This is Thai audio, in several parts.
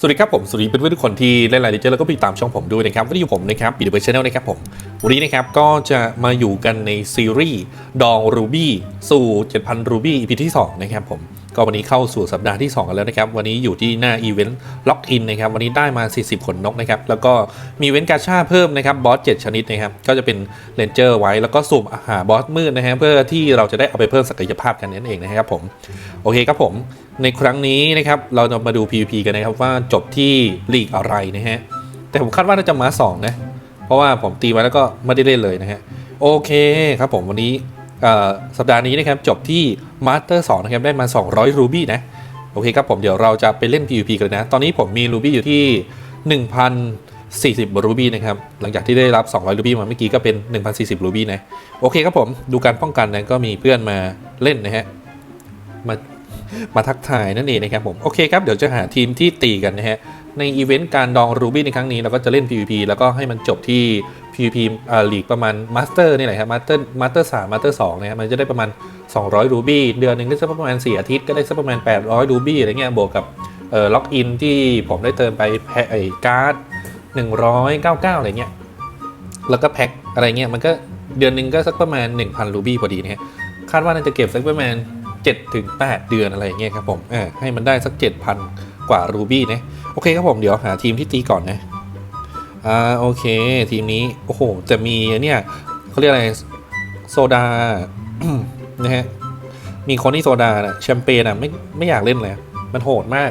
สวัสดีครับผมสวัสดีเพื่อนๆทุกคนที่เล่นไลน์เจอนแล้วก็ติดตามช่องผมด้วยนะครับวันนี้อยู่ผมนะครับปีเดอร์เบอร์ชแนลนะครับผมวันนี้นะครับก็จะมาอยู่กันในซีรีส์ดองรูบี้สู่ 7,000รูบี้ EP ที่ 2 นะครับผม ก็วันนี้เข้าสู่สัปดาห์ที่ 2 กันแล้วนะครับ วันนี้อยู่ที่หน้าอีเวนต์ล็อกอินนะครับ วันนี้ได้มา 40 ขนนกนะครับ แล้วก็มีเว้นต์กาชาเพิ่มนะครับบอส7ชนิดนะครับ ก็จะเป็นเลนเจอร์ไว้ แล้วก็สุ่มหาบอสมืดนะฮะเพื่อที่เราจะได้เอาไปเพิ่มศักยภาพกันนั่นเองนะครับผม โอเคครับผม ในครั้งนี้นะครับเราจะมาดู PVP กันนะครับว่าจบที่ลีกอะไรนะฮะ แต่ผมคาดว่าน่าจะมา2นะ เพราะว่าผมตีไว้แล้วก็ไม่ได้เล่นเลยนะฮะ โอเคครับผมวันนี้ สัปดาห์นี้นะครับจบที่มาสเตอร์2นะครับได้มา 200 รูบี้นะ โอเคครับผมเดี๋ยวเราจะไปเล่น PVP กันนะ ตอนนี้ผมมีรูบี้อยู่ที่ 1,040 รูบี้นะครับ หลังจากที่ได้รับ 200 รูบี้มาเมื่อกี้ก็เป็น 1,040 รูบี้นะ โอเคครับผมดูการป้องกันนะก็มีเพื่อนมาเล่นนะฮะมามาทักทายนั่นเองนะครับผม โอเคครับเดี๋ยวจะหาทีมที่ตีกันนะฮะ ในอีเวนต์การดองรูบี้ในครั้งนี้เราก็จะเล่น PVP แล้วก็ให้มันจบที่ PVP อ่าลีกประมาณมาสเตอร์นี่แหละครับมาสเตอร์มาสเตอร์สามมาสเตอร์สองนะฮะมันจะได้ประมาณ 200 รูบี้เดือนหนึ่งได้สักประมาณ 4 อาทิตย์ก็ได้สักประมาณ 800 รูบี้อะไรเงี้ยบวกกับเอ่อล็อกอินที่ผมได้เติมไปแพ็คไอ้การ์ด199 อะไรเงี้ยแล้วก็แพ็คอะไรเงี้ยมันก็เดือนหนึ่งก็สักประมาณ 1,000 รูบี้พอดีนะฮะคาดว่าน่าจะเก็บสักประมาณ7ถึง8เดือนอะไรเงี้ยครับผมอ่าให้มันได้สัก 7,000 กว่ารูบี้นะ โอเคครับผมเดี๋ยวหาทีมที่ตีก่อนนะอ่าโอเคทีมนี้โอ้โหจะมีเนี่ยเขาเรียกอะไรโซดานะฮะมีคนที่โซดาน่ะแชมเปญอะไม่ไม่อยากเล่นเลยมันโหดมาก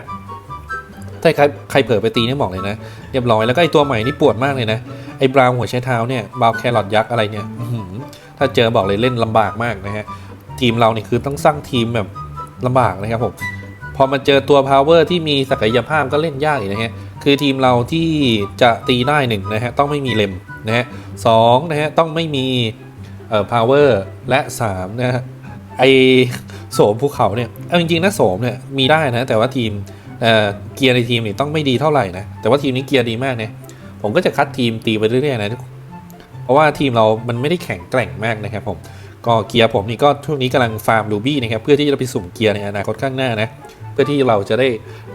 ถ้าใครใครเผลอไปตีนี่บอกเลยนะเรียบร้อยแล้วก็ไอตัวใหม่นี่ปวดมากเลยนะไอบราวน์หัวใช้เท้าเนี่ยบราวน์แครอทยักษ์อะไรเนี่ยถ้าเจอบอกเลยเล่นลำบากมากนะฮะทีมเราเนี่ยคือต้องสร้างทีมแบบลำบากนะครับผม พอมาเจอตัว power ที่มีศักยภาพก็เล่นยากอีกนะฮะคือทีมเราที่จะตีได้หนึ่งนะฮะต้องไม่มีเลมนะฮะสองนะฮะต้องไม่มีเอ่อ power และสามนะฮะไอโสมภูเขาเนี่ยเอาจริงๆนะโสมเนี่ยมีได้นะแต่ว่าทีมเอ่อเกียร์ในทีมนี่ต้องไม่ดีเท่าไหร่นะแต่ว่าทีมนี้เกียร์ดีมากนะผมก็จะคัดทีมตีไปเรื่อยๆนะเพราะว่าทีมเรามันไม่ได้แข็งแกร่งมากนะครับผมก็เกียร์ผมนี่ก็ช่วงนี้กำลังฟาร์มรูบี้นะครับเพื่อที่จะไปสุ่มเกียร์ในอนาคตข้างหน้านะ เพื่อที่เราจะได้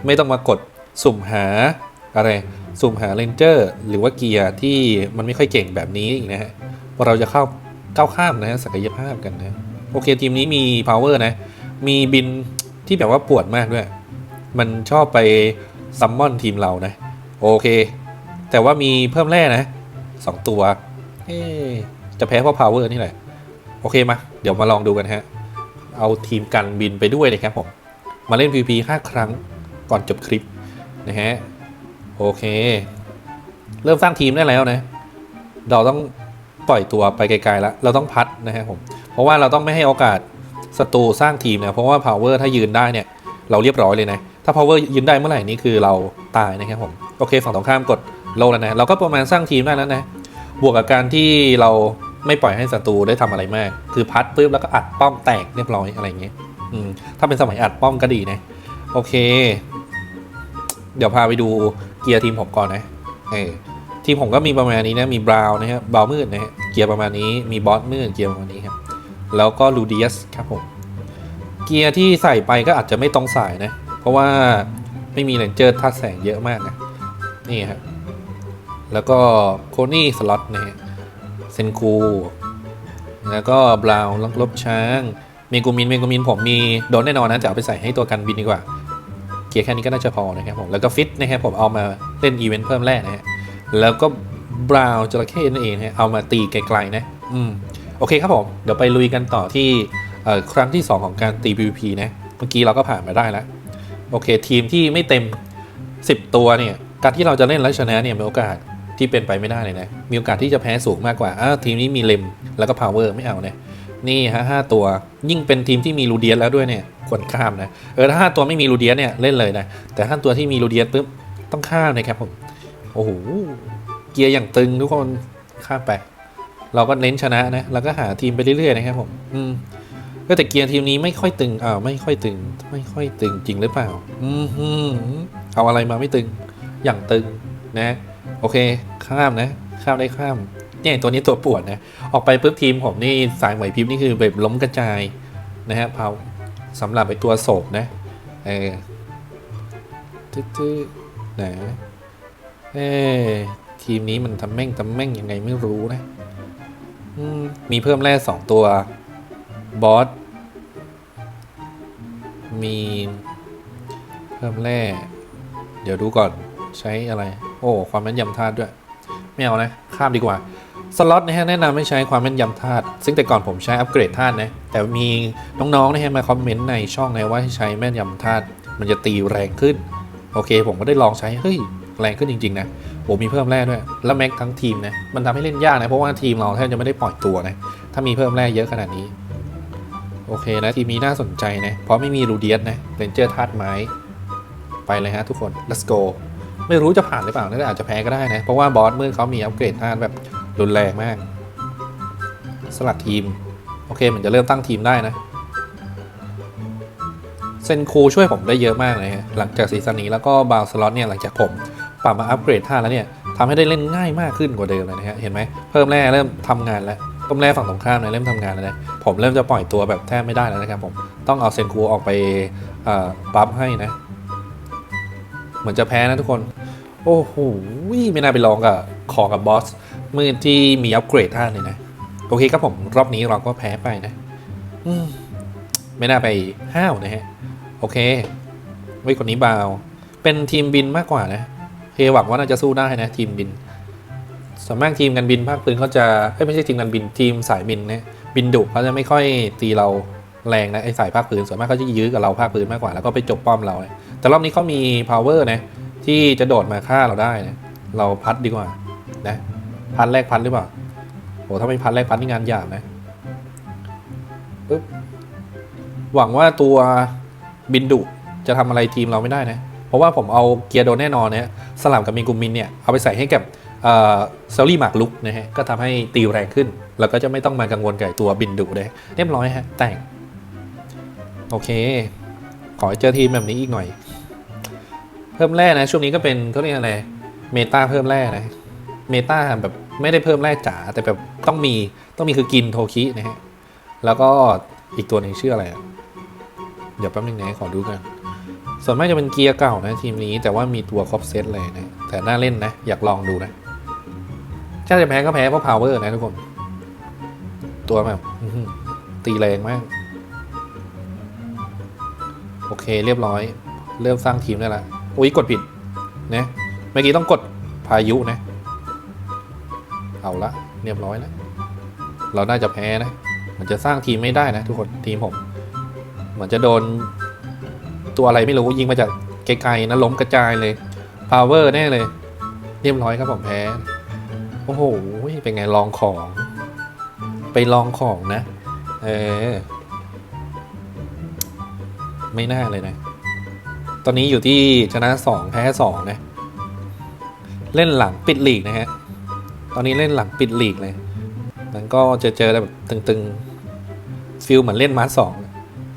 ไม่ต้องมากดสุ่มหาอะไรสุ่มหาเลนเจอร์หรือว่าเกียร์ที่มันไม่ค่อยเก่งแบบนี้อีกนะฮะว่าเราจะเข้าก้าวข้ามนะฮะศักยภาพกันนะโอเคทีมนี้มี power นะ มีบินที่แบบว่าปวดมากด้วย มันชอบไปซัมมอนทีมเรานะ โอเค แต่ว่ามีเพิ่มแร่นะสองตัว เอ๊จะแพ้เพราะ power นี่แหละ โอเคมา เดี๋ยวมาลองดูกันฮะ เอาทีมกันบินไปด้วยนะครับผม มาเล่น PVP 5 ครั้งก่อนจบคลิปนะฮะ โอเค เริ่มสร้างทีมได้แล้วนะ เราต้องปล่อยตัวไปไกลๆแล้ว เราต้องพัดนะฮะผม เพราะว่าเราต้องไม่ให้โอกาสศัตรูสร้างทีมนะเพราะว่า power ถ้ายืนได้เนี่ย เราเรียบร้อยเลยนะ ถ้า power ยืนได้เมื่อไหร่นี่คือเราตายนะครับผม โอเค ฝั่งตรงข้ามกดโลแล้วนะ เราก็ประมาณสร้างทีมได้แล้วนะ บวกกับการที่เราไม่ปล่อยให้ศัตรูได้ทำอะไรมาก คือพัดปุ๊บแล้วก็อัดป้อมแตกเรียบร้อยอะไรอย่างเงี้ย ถ้าเป็นสมัยอัดป้อมก็ดีนะ โอเค เดี๋ยวพาไปดูเกียร์ทีมผมก่อนนะเออทีมผมก็มีประมาณนี้นะ มีบราวน์นะฮะบราวมืดนะฮะเกียร์ประมาณนี้มีบอสมืดเกียร์ประมาณนี้ครับ แล้วก็ลูเดียสครับผม เกียร์ที่ใส่ไปก็อาจจะไม่ตรงสายนะ เพราะว่าไม่มีเลนเจอร์ท่าแสงเยอะมากนะ นี่ครับแล้วก็โคนี่สล็อตนะฮะเซนคูแล้วก็บราวน์ลบช้าง เมกูมินเมกูมินผมมีโดนแน่นอนนะจะเอาไปใส่ให้ตัวกันบินดีกว่า เกียร์แค่นี้ก็น่าจะพอนะครับผมแล้วก็ฟิตนะครับผมเอามาเล่นอีเวนต์เพิ่มแรกนะฮะแล้วก็บราว์จระเข้นั่นเองนะฮะเอามาตีไกลๆนะอืมโอเคครับผมเดี๋ยวไปลุยกันต่อที่ครั้งที่ 2 ของการตี PVP นะเมื่อกี้เราก็ผ่านมาได้แล้วโอเค ทีมที่ไม่เต็ม 10 ตัวเนี่ยการที่เราจะเล่นแล้วชนะเนี่ยมีโอกาสที่เป็นไปไม่ได้เลยนะ มีโอกาสที่จะแพ้สูงมากกว่าอ้าทีมนี้มีเลมแล้วก็พาวเวอร์ไม่เอาเนี่ย นี่ฮะห้าตัว ยิ่งเป็นทีมที่มีลูเดียสแล้วด้วยเนี่ยควรข้ามนะ เออถ้าห้าตัวไม่มีลูเดียสเนี่ยเล่นเลยนะ แต่ห้าตัวที่มีลูเดียสปุ๊บต้องข้ามนะครับผม โอ้โห เกียร์อย่างตึงทุกคนข้ามไป เราก็เน้นชนะนะแล้วก็หาทีมไปเรื่อยๆนะครับผม อืมก็แต่เกียร์ทีมนี้ไม่ค่อยตึงอ้าไม่ค่อยตึง ไม่ค่อยตึงจริงหรือเปล่า อืมเอาอะไรมาไม่ตึง อย่างตึงนะ โอเค ข้ามนะ ข้ามได้ข้าม เนี่ยตัวนี้ตัวปวดนะ ออกไปปุ๊บทีมผมนี่สายไหวพริบนี่คือแบบล้มกระจายนะฮะเผาสำหรับไอตัวโศกนะเออตึ๊ดๆนะเอ้ทีมนี้มันทำแม่งทำแม่งยังไงไม่รู้นะมมีเพิ่มแร่สองตัวบอสมีเพิ่มแร่เดี๋ยวดูก่อนใช้อะไร โอ้ ความแม่นยำธาตุด้วย ไม่เอานะ ข้ามดีกว่า สล็อตนะฮะแนะนำให้ใช้ความแม่นยำธาตุซึ่งแต่ก่อนผมใช้อัปเกรดธาตุนะ แต่มีน้องๆนะฮะมาคอมเมนต์ในช่องนะว่าให้ใช้แม่นยำธาตุมันจะตีแรงขึ้น โอเค ผมก็ได้ลองใช้ เฮ้ย แรงขึ้นจริง ๆ นะโอ้มีเพิ่มแร่ด้วย แล้วแม็กทั้งทีมนะ มันทำให้เล่นยากนะ เพราะว่าทีมเราแทบจะไม่ได้ปล่อยตัวนะ ถ้ามีเพิ่มแร่เยอะขนาดนี้ โอเคนะ ทีมนี้น่าสนใจนะ เพราะไม่มีรูเดียสนะเรนเจอร์ธาตุไม้ ไปเลยฮะทุกคน let's go ไม่รู้จะผ่านหรือเปล่าน่าจะอาจจะแพ้ก็ได้นะ เพราะว่าบอสเมื่อเขามีอัปเกรดธาตุแบบ รุนแรงมาก สลัดทีม โอเคเหมือนจะเริ่มตั้งทีมได้นะ เซนคูช่วยผมได้เยอะมากเลยฮะหลังจากซีซั่นนี้แล้วก็บาวสล็อตเนี่ยหลังจากผมปรับมาอัปเกรดท่าแล้วเนี่ยทำให้ได้เล่นง่ายมากขึ้นกว่าเดิมเลยนะฮะเห็นไหมเพิ่มแร่เริ่มทำงานแล้วต้มแร่ฝั่งตรงข้ามเนี่ยเริ่มทำงานแล้วนะผมเริ่มจะปล่อยตัวแบบแทบไม่ได้แล้วนะครับผมต้องเอาเซนคูออกไปเอ่อบัฟให้นะ เหมือนจะแพ้นะทุกคน โอ้โหไม่น่าไปลองกับคอกับบอส มือที่มีอัปเกรดท่าเลยนะ โอเคครับผมรอบนี้เราก็แพ้ไปนะ อืม ไม่น่าไปห้าวนะฮะ โอเคไว้ยคนนี้บาว เป็นทีมบินมากกว่านะเคหวังว่าน่าจะสู้ได้นะ ทีมบินส่วนมากทีมกันบินภาคพื้นเขาจะไม่ใช่ทีมกันบินทีมสายบินนะบินดุเขาจะไม่ค่อยตีเราแรงนะไอสายภาคพื้นส่วนมากเขาจะยื้อกับเราภาคพื้นมากกว่าแล้วก็ไปจบป้อมเรานะแต่รอบนี้เขามี power นะที่จะโดดมาฆ่าเราได้นะเราพัดดีกว่านะ พัดแรกพัดหรือเปล่าโหถ้าไม่พัดแรกพัดนี่งานยาบนะปึ๊บหวังว่าตัวบินดุจะทำอะไรทีมเราไม่ได้นะ เพราะว่าผมเอาเกียร์โดนแน่นอนเนี่ยสลับกับมินกุมินเนี่ย เอาไปใส่ให้กับเซลลี่หมากลุกนะฮะ ก็ทำให้ตีแรงขึ้น แล้วก็จะไม่ต้องมากังวลกับตัวบินดุเลยเรียบร้อยฮะ แต่ง โอเค ขอให้เจอทีมแบบนี้อีกหน่อย เพิ่มแร่นะ ช่วงนี้ก็เป็นเขาเรียกอะไร เมตาเพิ่มแร่นะ เมตาแบบไม่ได้เพิ่มแร่จ๋าแต่แบบต้องมีต้องมีคือกินโทคินะฮะ แล้วก็อีกตัวหนึ่งชื่ออะไรอะเดี๋ยวแป๊บนึงนะขอดูกัน ส่วนมากจะเป็นเกียร์เก่านะทีมนี้แต่ว่ามีตัวครบเซตเลยนะ แต่น่าเล่นนะ อยากลองดูนะถ้าจะแพ้ก็แพ้เพราะ power นะทุกคน ตัวแบบตีแรงมาก โอเคเรียบร้อย เริ่มสร้างทีมได้ละอุ้ยกดผิดนะเมื่อกี้ต้องกดพายุนะ เอาละเรียบร้อยแล้วเราน่าจะแพ้นะ มันจะสร้างทีมไม่ได้นะ ทุกคนทีมผมเหมือนจะโดน ตัวอะไรไม่รู้ยิงมาจากไกลๆนะล้มกระจายเลย power แน่เลย เรียบร้อยครับผมแพ้โอ้โหเป็นไงลองของ ไปลองของนะ เออ ไม่น่าเลยนะ ตอนนี้อยู่ที่ชนะสองแพ้สองนะ เล่นหลังปิดหลีกนะฮะ ตอนนี้เล่นหลังปิดลีกเลยมันก็จะเจอแบบตึงๆฟิลเหมือนเล่นมาสอง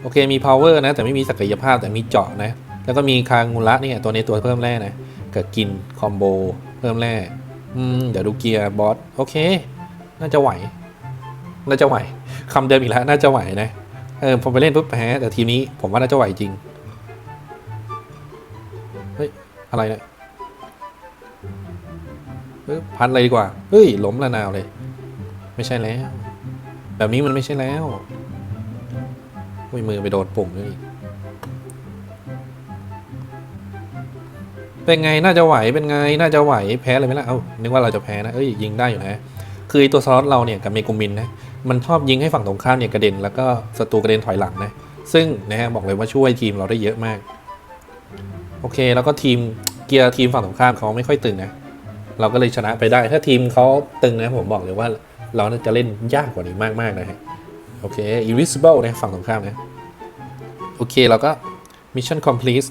โอเคมี power นะ แต่ไม่มีศักยภาพแต่มีเจาะนะ แล้วก็มีคางูระเนี่ยตัวในตัวเพิ่มแร่นะกิดกินคอมโบเพิ่มแร่อืมเดี๋ยวดูเกียร์บอสโอเค น่าจะไหว น่าจะไหวคำเดิมอีกแล้ว น่าจะไหวนะเออผมไปเล่นปุ๊บแพ้แต่ทีนี้ผมว่าน่าจะไหวจริงเฮ้ยอะไรเนี่ย พัดเลยดีกว่า เฮ้ยล้มละนาวเลย ไม่ใช่แล้ว แบบนี้มันไม่ใช่แล้วอุ้ยมือไปโดนปุ่มด้วยอีกเป็นไงน่าจะไหวเป็นไงน่าจะไหวแพ้เลยไหมล่ะ เอ้านึกว่าเราจะแพ้นะเอ้ยยิงได้อยู่นะ คือไอ้ตัวสล็อตเราเนี่ยกับเมกุมินนะมันชอบยิงให้ฝั่งตรงข้ามเนี่ยกระเด็นแล้วก็ศัตรูกระเด็นถอยหลังนะ ซึ่งนะฮะบอกเลยว่าช่วยทีมเราได้เยอะมาก โอเคแล้วก็ทีมเกียร์ทีมฝั่งตรงข้ามเขาไม่ค่อยตึงนะ เราก็เลยชนะไปได้ ถ้าทีมเขาตึงนะผมบอกเลยว่าเราน่าจะเล่นยากกว่านี้มากๆนะฮะ โอเค invisible นะฝั่งตรงข้ามนะ โอเคเราก็ mission complete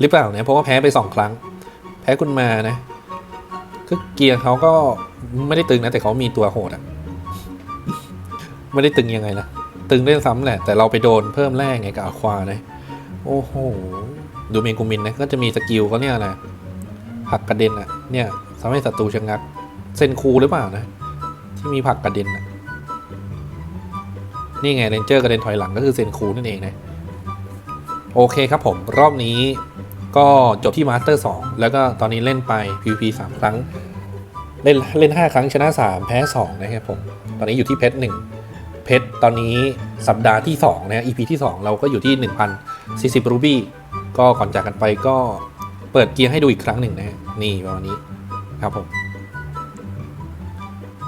หรือเปล่าเนี่ยเพราะว่าแพ้ไป 2 ครั้ง แพ้คุณมานะคือเกียร์เขาก็ไม่ได้ตึงนะ แต่เขามีตัวโหดอะไม่ได้ตึงยังไงล่ะ ตึงได้ซ้ำแหละ แต่เราไปโดนเพิ่มแร่ไงกับอาควานะ โอ้โห ดูเมนกุมินนะ ก็จะมีสกิลเขาเนี่ยนะผลักกระเด็นอะเนี่ย ทำให้ศัตรูชะงัก เซนคูหรือเปล่านะ ที่มีผักกระเด็นอะนี่ไงเรนเจอร์กระเด็นถอยหลังก็คือเซนคูนั่นเองนะ โอเคครับผมรอบนี้ก็จบที่มาสเตอร์2แล้วก็ตอนนี้เล่นไป PVP 3 ครั้ง เล่นเล่น 5 ครั้งชนะ 3 แพ้ 2 นะครับผม ตอนนี้อยู่ที่เพชร1เพชรตอนนี้สัปดาห์ที่ 2 นะ EP ที่ 2 เราก็อยู่ที่ 1,040รูบี้ก็ก่อนจากกันไปก็เปิดเกียร์ให้ดูอีกครั้งหนึ่งนะนี่ประมาณนี้ ครับผม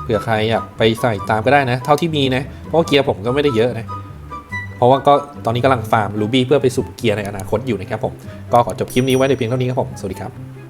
เผื่อใครอยากไปใส่ตามก็ได้นะ เท่าที่มีนะ เพราะว่าเกียร์ผมก็ไม่ได้เยอะนะ เพราะว่าก็ตอนนี้กำลังฟาร์มรูบี้เพื่อไปสุบเกียร์ในอนาคตอยู่นะครับผม ก็ขอจบคลิปนี้ไว้ในเพียงเท่านี้ครับผม สวัสดีครับ